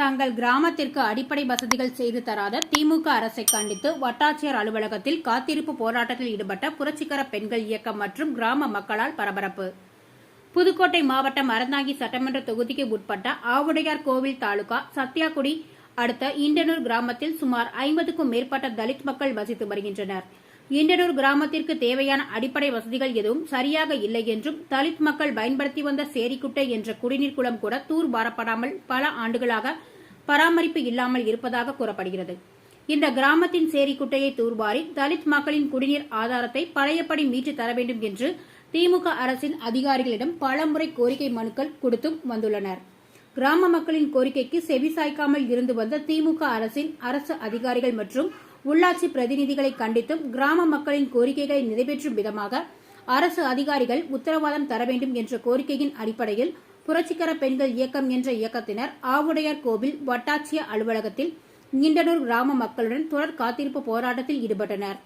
தங்கள் கிராமத்திற்கு அடிப்படை வசதிகள் செய்து தராத திமுக அரசை கண்டித்து வட்டாட்சியர் அலுவலகத்தில் காத்திருப்பு போராட்டத்தில் ஈடுபட்ட புரட்சிகர பெண்கள் இயக்கம் மற்றும் கிராம மக்களால் பரபரப்பு. புதுக்கோட்டை மாவட்டம் அறந்தாங்கி சட்டமன்ற தொகுதிக்கு உட்பட்ட ஆவுடையார் கோவில் தாலுகா சத்தியாகுடி அடுத்த இண்டனூர் கிராமத்தில் சுமார் ஐம்பதுக்கும் மேற்பட்ட தலித் மக்கள் வசித்து வருகின்றனர். இண்டனூர் கிராமத்திற்கு தேவையான அடிப்படை வசதிகள் எதுவும் சரியாக இல்லை என்றும் தலித் மக்கள் பயன்படுத்தி வந்த சேரிக்குட்டை என்ற குடிநீர் குளம் கூட தூர்வாரப்படாமல் பல ஆண்டுகளாக பராமரிப்பு இல்லாமல் இருப்பதாக கூறப்படுகிறது. இந்த கிராமத்தின் சேரிக்குட்டையை தூர்வாரி தலித் மக்களின் குடிநீர் ஆதாரத்தை பழையபடி மீட்டு தர வேண்டும் என்று திமுக அரசின் அதிகாரிகளிடம் பலமுறை கோரிக்கை மனுக்கள் கொடுத்தும் வந்துள்ளனர். கிராம மக்களின் கோரிக்கைக்கு செவிசாய்க்காமல் இருந்து வந்த திமுக அரசின் அரசு அதிகாரிகள் மற்றும் உள்ளாட்சி பிரதிநிதிகளை கண்டித்தும் கிராம மக்களின் கோரிக்கைகளை நிறைவேற்றும் விதமாக அரசு அதிகாரிகள் உத்தரவாதம் தர வேண்டும் என்ற கோரிக்கையின் அடிப்படையில் புரட்சிகர பெண்கள் இயக்கம் என்ற இயக்கத்தினர் ஆவுடையார் கோவில் வட்டாட்சிய அலுவலகத்தில் நீண்டனூர் கிராம மக்களுடன் தொடர் காத்திருப்பு போராட்டத்தில் ஈடுபட்டனர்.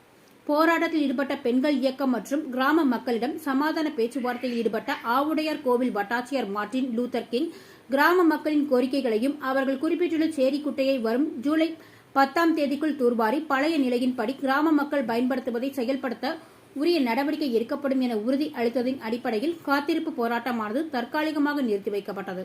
போராட்டத்தில் ஈடுபட்ட பெண்கள் இயக்கம் மற்றும் கிராம மக்களிடம் சமாதான பேச்சுவார்த்தையில் ஈடுபட்ட ஆவுடையார் கோவில் வட்டாட்சியர் மார்டின் லூத்தர் கிங் கிராம மக்களின் கோரிக்கைகளையும் அவர்கள் குறிப்பிட்டுள்ள சேரிக்குட்டையை வரும் ஜூலை பத்தாம் தேதிக்குள் தூர்வாரி பழைய நிலையின்படி கிராம மக்கள் பயன்படுத்துவதை செயல்படுத்த உரிய நடவடிக்கை எடுக்கப்படும் என உறுதி அளித்ததின் அடிப்படையில் காத்திருப்பு போராட்டமானது தற்காலிகமாக நிறுத்தி வைக்கப்பட்டது.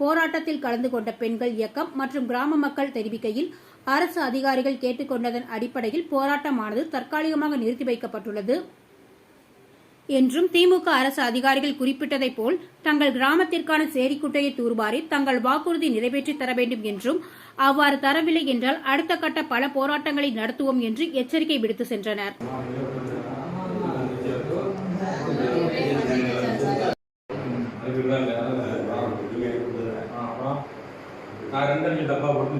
போராட்டத்தில் கலந்து கொண்ட பெண்கள் இயக்கம் மற்றும் கிராம மக்கள் தெரிவிக்கையில் அரசு அதிகாரிகள் கேட்டுக்கொண்டதன் அடிப்படையில் போராட்டமானது தற்காலிகமாக நிறுத்தி வைக்கப்பட்டுள்ளது. என்றும் திமுக அரசு அதிகாரிகள் குறிப்பிட்டதைப் போல் தங்கள் கிராமத்திற்கான சேரிக்குட்டையை தூர்வாரி தங்கள் வாக்குறுதி நிறைவேற்றி தர வேண்டும் என்றும் அவ்வாறு தரவில்லை என்றால் அடுத்த கட்ட பல போராட்டங்களை நடத்துவோம் என்று எச்சரிக்கை விடுத்து சென்றனர். அப்புறம் நான் ரெண்டு அஞ்சு டப்பா போட்டு